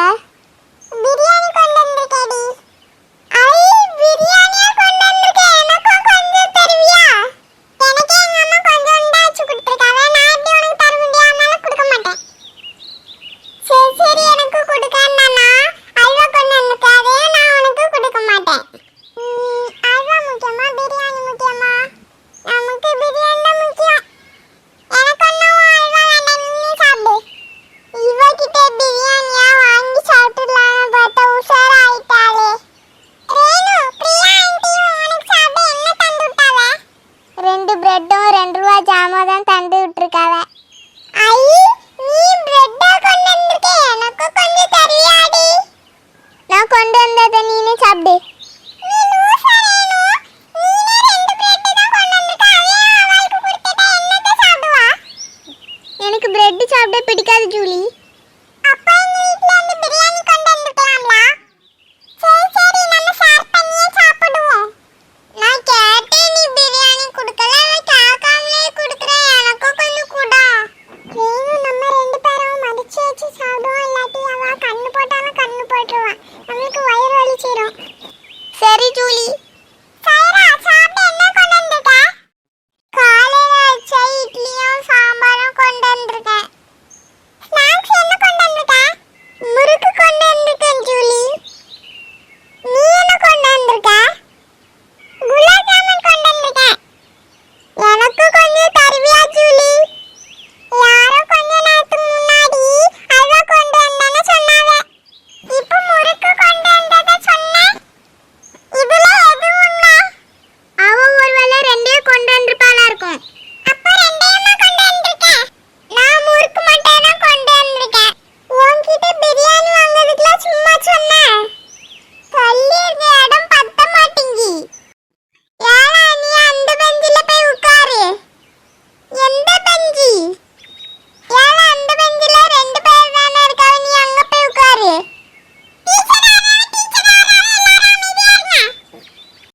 Yeah. தான் தந்து விட்டுருக்காவ. ஐயே நீ பிரெட்டா கொண்டு வந்திருக்க. எனக்கு கொஞ்சம் நான் கொண்டு வந்தத நீனே சாப்பிடு. எனக்கு பிரெட் சாப்பிட பிடிக்காது ஜூலி. Thank you.